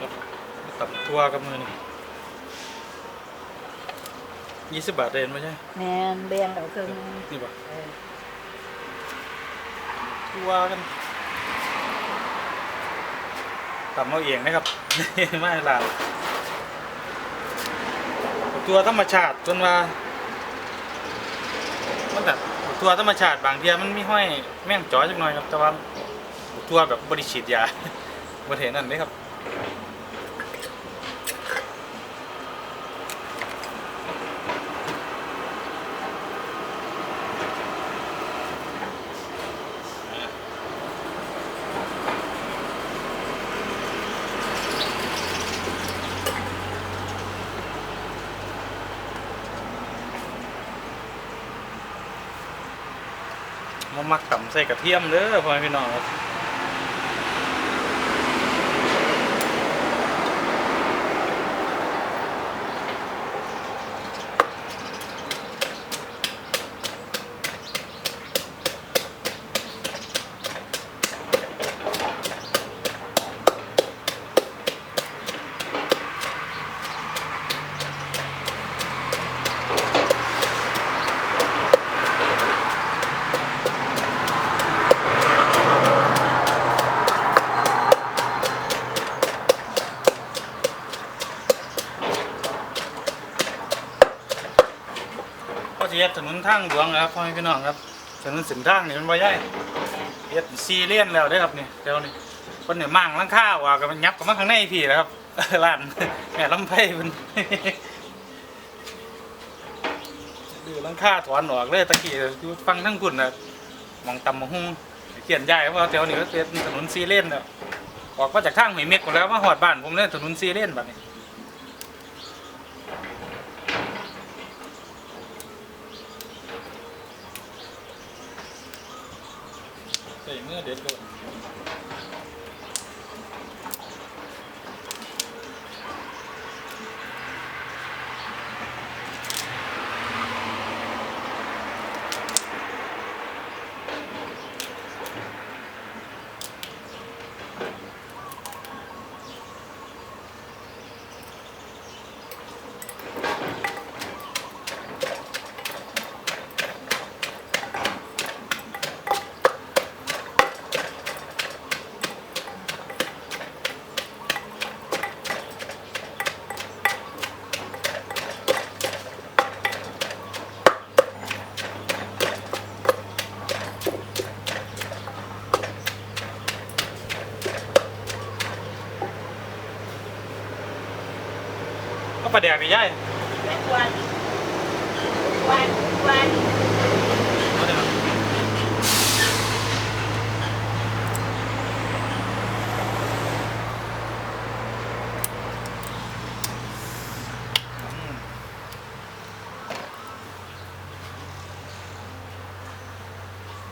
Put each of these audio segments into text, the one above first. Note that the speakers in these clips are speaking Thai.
ครับตับทัวกับมือนี่ยี่สิบบาทเดนไม่ใช่แม่นแบ่งเอาครึ่งหนึงนี่ป่ะเออทัวกันตับเอาเองนะครับไม่ให้หลานตัวธรรมชาติจนว่ามันแบบตัวธรรมชาติบางเทียมันมีห้อยแม่งจ้อยจักหน่อยครับแต่ว่าตัวแบบบริฉีดยาบริเห็นนั่นเลยครับ มักตำใส่กระเทียมเด้อพ่อแม่พี่น้องครับก็จะเฮ็ดถนน ทางหลวงนะครับพ่อแม่พี่น้องครับถนนเส้นทางนี่มันบ่ใหญ่เฮ็ดซีเลียนแล้วเด้อครับนี่เดี๋ยวนี้คนเนี่ยมั่งลังคาว่าก็มันยับกับมาข้างในพี่แหล้วครับร้านแม่ลำไผ่เพิ่นดูหลังคาถอนออกเลยตะกี้อยู่ฟังทั้งคุณน่ะมองตำมองหุ่งเขียนใหญ่เพราะว่าแถวนี้ก็เป็นถนนซีเลนแล้วออกมาจากทางหอยเม็กหมดแล้วมาหอดบ้านผมเลยถนนซีเลนแบบนี้ ใส่เมื่อ ก็ประเดี๋ยวไปย่ายแม่วันวันวันเอาเดี๋ยวอืม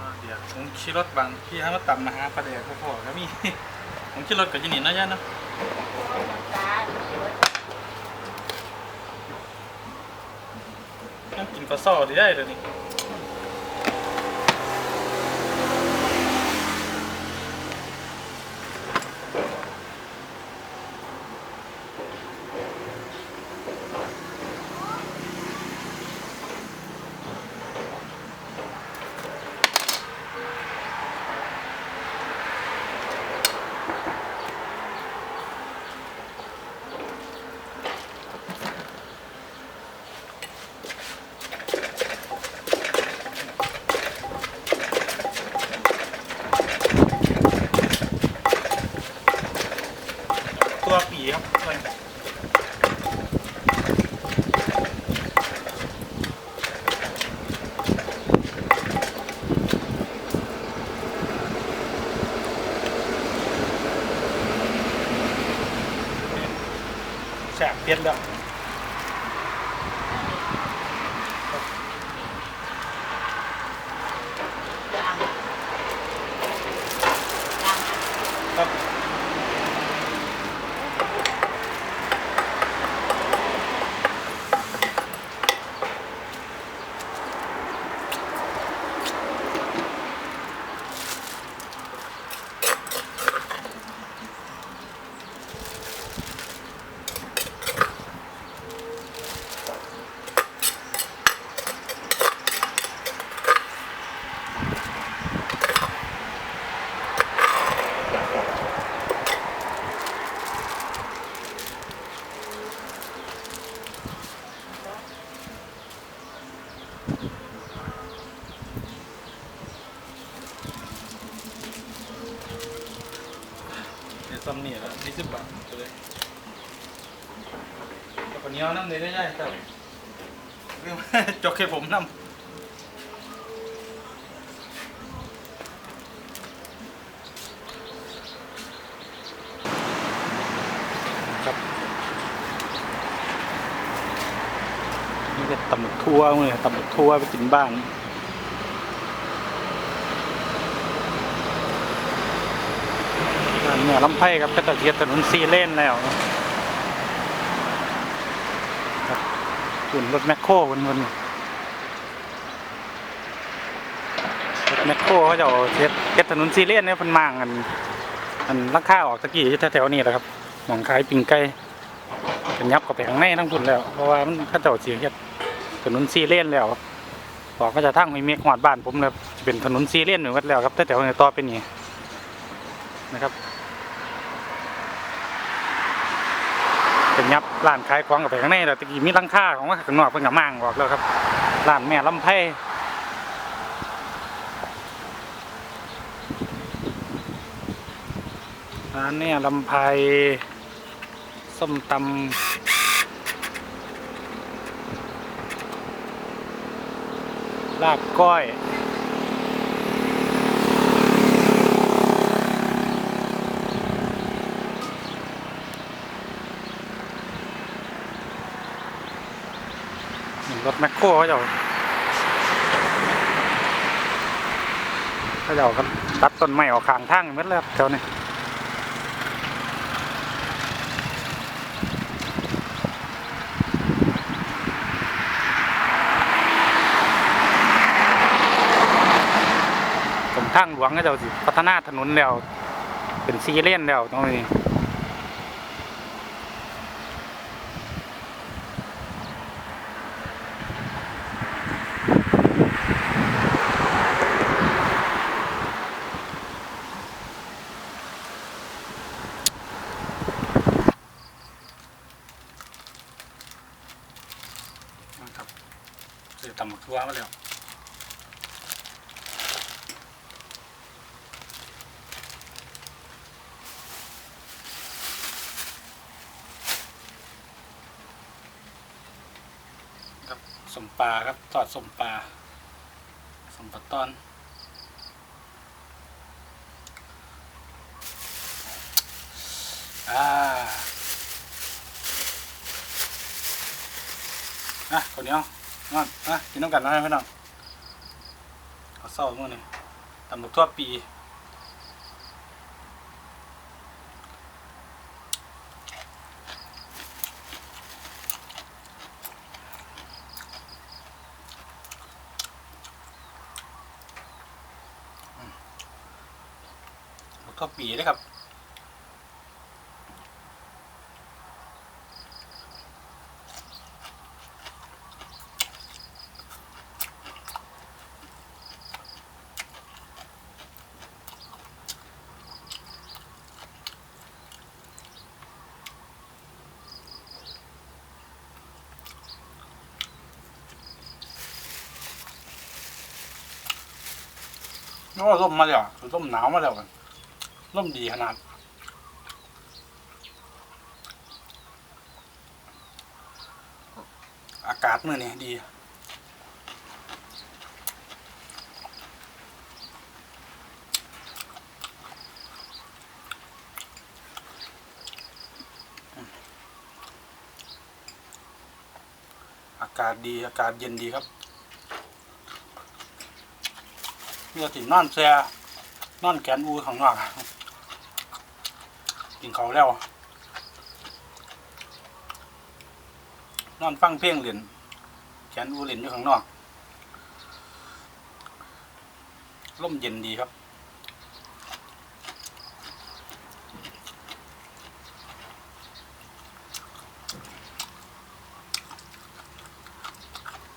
อ่าเดี๋ยวผมขี่รถบางที่ให้มาต่ำมาหาประเดี๋ยวพอๆก็มี ผมขี่รถกับยินินนะย่าเนาะ ตา นั่งกินปลาซอดีได้เลยนี่ ซ้ำนี่ละยี่สิบบาทเลยแล้วก็เหนี้ยวน้ำเลยได้ได้ครับเรื่องจกให้ผมน้ำครับนี่จะตำหมึกทั่วเลยตำหมึกทั่วไปกินบ้าน เหนือลำไผ่ครับก็ตะเกียบถนนซีเลนแล้วครับขุนรถแมคโครบนบนรถแมคโครเขาจะเอาเฮ็ดเฮ็ดถนนซีเลนเนี่ยพิ่นมางกันอันลังค่าออกตะกี้แถวๆนี้แหละครับหนองคายปิงไก่เป็นยับกับไปข้งในทั้งทุนแล้ว เพราะว่ามันเขาเจ้าสิเฮ็ดถนนซีเลนแล้วบอกก็จะทั้งมีเมฆหอดบ้านผมเลยจะเป็นถนนซีเลนเหมือนกันแล้วครับแต่แถวนี้ต่อเป็นนี่นะครับ เป็น ยับร้านขายของกับไปข้างในแต่ตะกี้มีลังค่าของว่าข้างนอกเป็นกับมั่งบอกแล้วครับร้านแม่ลำไพ่ร้านเนี่ยลำไพส้มตำลาบก้อย รถแมค โครเขาเจ้าเขาเจ้าก็ตัดต้นไม้ออกข้างทางหมดแล้วครับแถวนี้ตรงทางหลวงเขาเจ้าพัฒนาถนนแล้ว เป็นซีเลนแล้วตรงนี้ ครับซื้อตำบักทั่วมาแล้วครับสมปลาครับทอดสมปลาสมปลาตอน อ่า อะคนเดียนอนอะกินน้ำกันนะพี่น้องเขอเศร้าเมื่อนี่ตำบักทั่วปีอืมบักทั่วปีเลยครับ นี่ว่าร่มมาแล้วร่มหนาวมาแล้วกันร่มดีขนาดอากาศเมื่อนี้ดี อากาศดีอากาศเย็นดีครับ เมื่อถึงนอนแซ่นอนแขนอูข้างนอกกินเขาแล้ว นอนฟังเพลงเล่นแขนอูเล่นอยู่ข้างนอกร่มเย็นดีครับ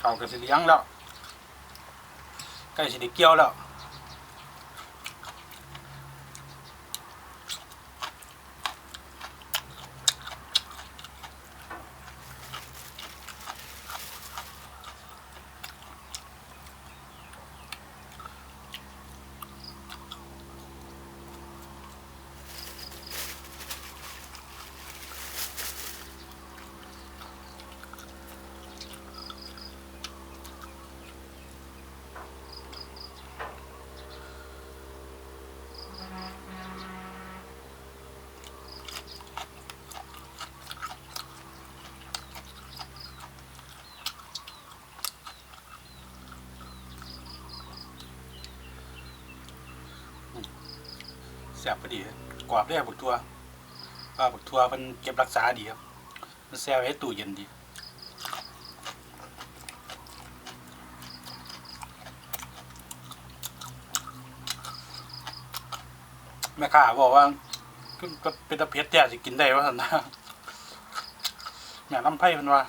เขาก็สิเลี้ยงแล้ว ใกล้สิไแซ่บพอดีกรอบได้บักทัวว่าบักทัวมันเก็บรักษาดีครับ มันแซ่บไว้ตู้เย็นดีแม่ค้าบอกว่าเป็นตะเพียดแท้สิกินได้ว่าสันนะแม่น้ำไผ่เพิ่นว่า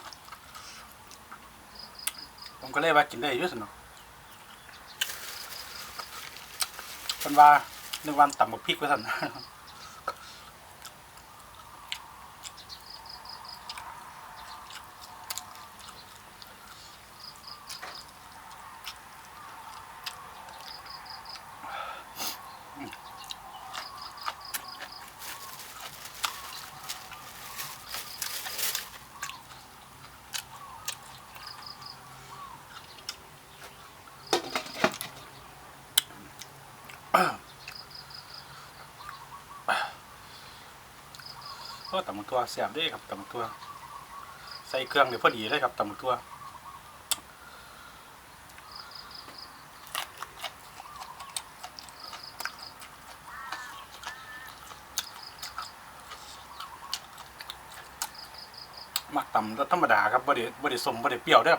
ผมก็เลยว่ากินได้ยู่สินเนาะเพิ่นว่า นึกว่าต่ำบักพริกว่าสัน กตัวแซ่บเด้ครับตำบักทั่วใส่เครื่องเดี๋ยวพอดีเลยครับตำบักทั่วมักตำธรรมดาครับบ่ได้บ่ได้สมบ่ได้เปรี้ยวเด้อ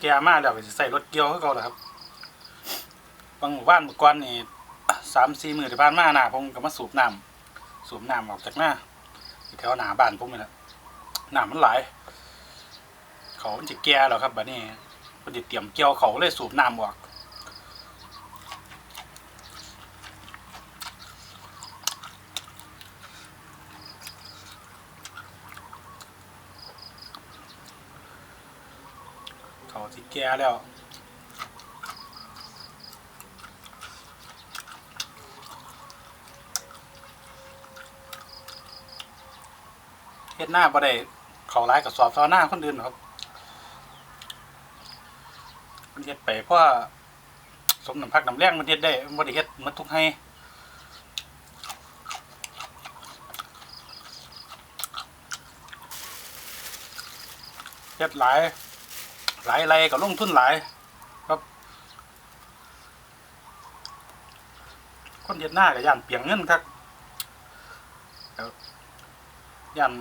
แก่มากแล้วก็สิใส่รถเกี่ยวให้เขาแหละครับ บางหมู่บ้านเมื่อก่อนนี่สามสี่มือที่ผ่านมาหน้าผมก็มาสูบน้ำสูบน้ำออกจากหน้าแถวหน้าบ้านผมนี่แหละน้ำมันไหลเขามันจะแก่แล้วครับบัดนี้มันจะเตรียมเกี่ยวเขาเลยสูบน้ำออก เขาที่แก่แล้วเฮ็ดหน้าบ่ได้เขาร้ายกับสอบซอหน้าคนอื่นหรอกครับมันเฮ็ดไปเพราะสมน้ำพักน้ำแรงมันเฮ็ดได้มันบ่ได้เฮ็ดมันทุกให้เฮ็ดหลาย หลายไรก็ลงทุนหลายครับ คนเฮ็ดหน้าก็ย่านเปลียงเงินครับย่าน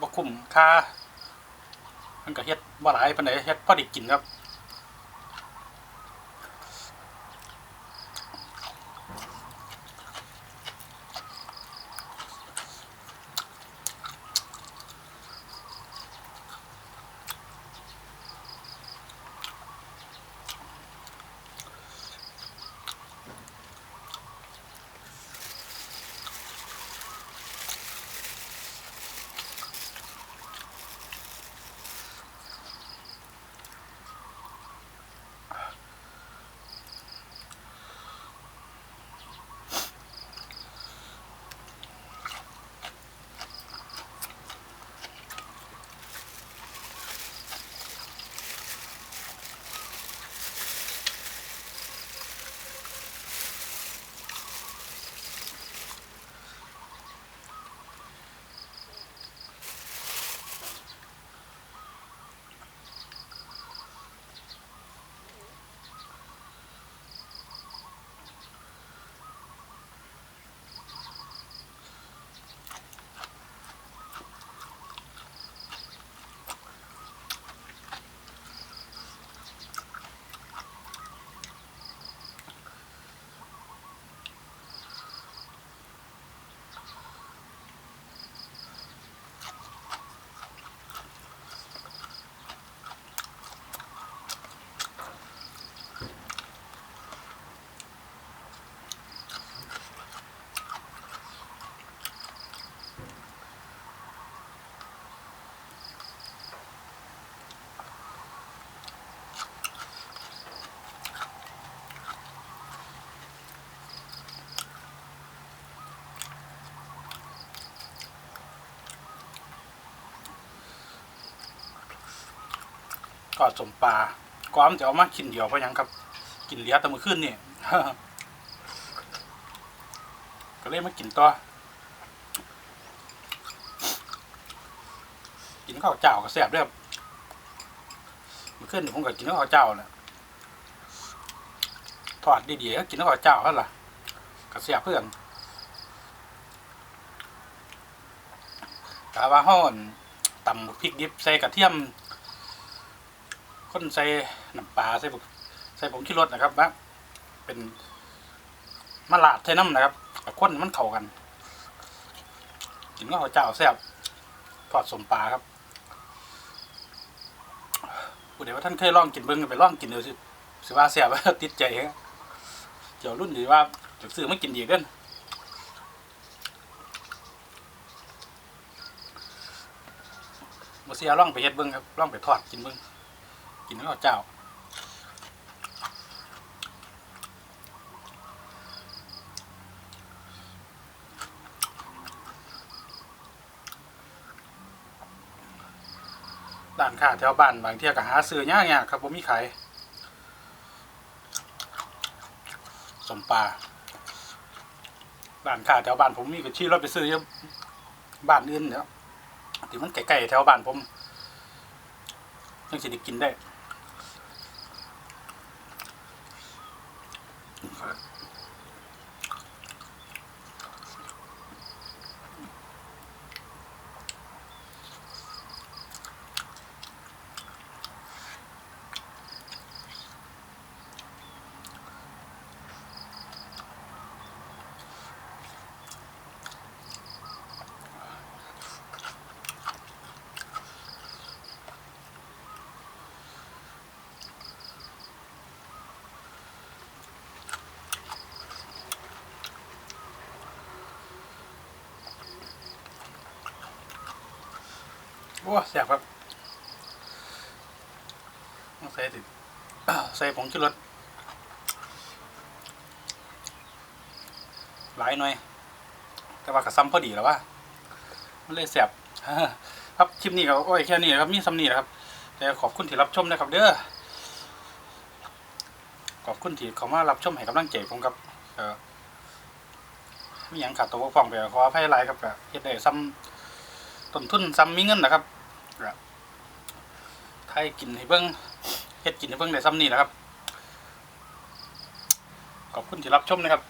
บกคุ้มค่ามันก็เฮ็ดบ่หลายปานใดเฮ็ดพอได้กินครับ อดสมปลาความจะเอามากินเดียวเพราะยังครับ กินเหลี้ยแต่มื้อคืนนี่ ก็เลยมากินต่อกินข้าวเจ้าก็แซ่บเด้อครับเมื่อคืนนี่ผมก็กินข้าวเจ้าแหละทอดดีๆก็กินข้าวเจ้าเท่านั้นล่ะก็แซ่บเพื่อนกาว่าห้อนตำพริกดิบใส่กระเทียม คนใส่น้ำปลาใส่ผงใส่ผงขี้รสนะครับนะเป็นมะลาดใส่น้ำนะครับข้นมันเข้ากันกินข้าวเจ้าแซ่บทอดสมปลาครับผู้ใดว่าท่านเคยลองกินเบิ้งไปลองกินดูสิสิว่าแซ่บว่าติดใจฮะเจ้ารุ่นหรือว่าจะซื้อมากินดีกันบ่เสียล่องไปเฮ็ดเบิ้งครับล่องไปทอดกินเบิ้ง กินข้าวเจ้าร้านค้าแถวบ้านบางเที่ยก็หาซื้อยากยากครับผมมีขายสมปลาร้านค้าแถวบ้านผมมีก็ชี้รถไปซื้ออยู่บ้านอื่นเนี่ยที่มันใกล้ๆแถวบ้านผมยังสิได้กินได้ โอ้แซ่บครับต้องใส่ติดใส่ผงชูรสหลายหน่อย แต่ว่ากระซ้ำพอดีแล้วว่ามันเลยแซ่บครับคลิปนี้ก็โอ้ยแค่นี้ครับมีซ้ำนี้นะครับ แต่ขอบคุณที่รับชมนะครับ เด้อขอบคุณที่เขามารับชมให้กำลังใจผมครับ เออมีหยังขาดตัวบกพร่องไปขออภัยหลายครับเฮ็ดได้ซ้ำ ต้นทุนซ้ำมีเงินนะครับครับไทยกินให้เบิ้งเฮ็ดกินให้เบิ้งได้ซ้ำนี่นะครับ ขอบคุณที่รับชมนะครับ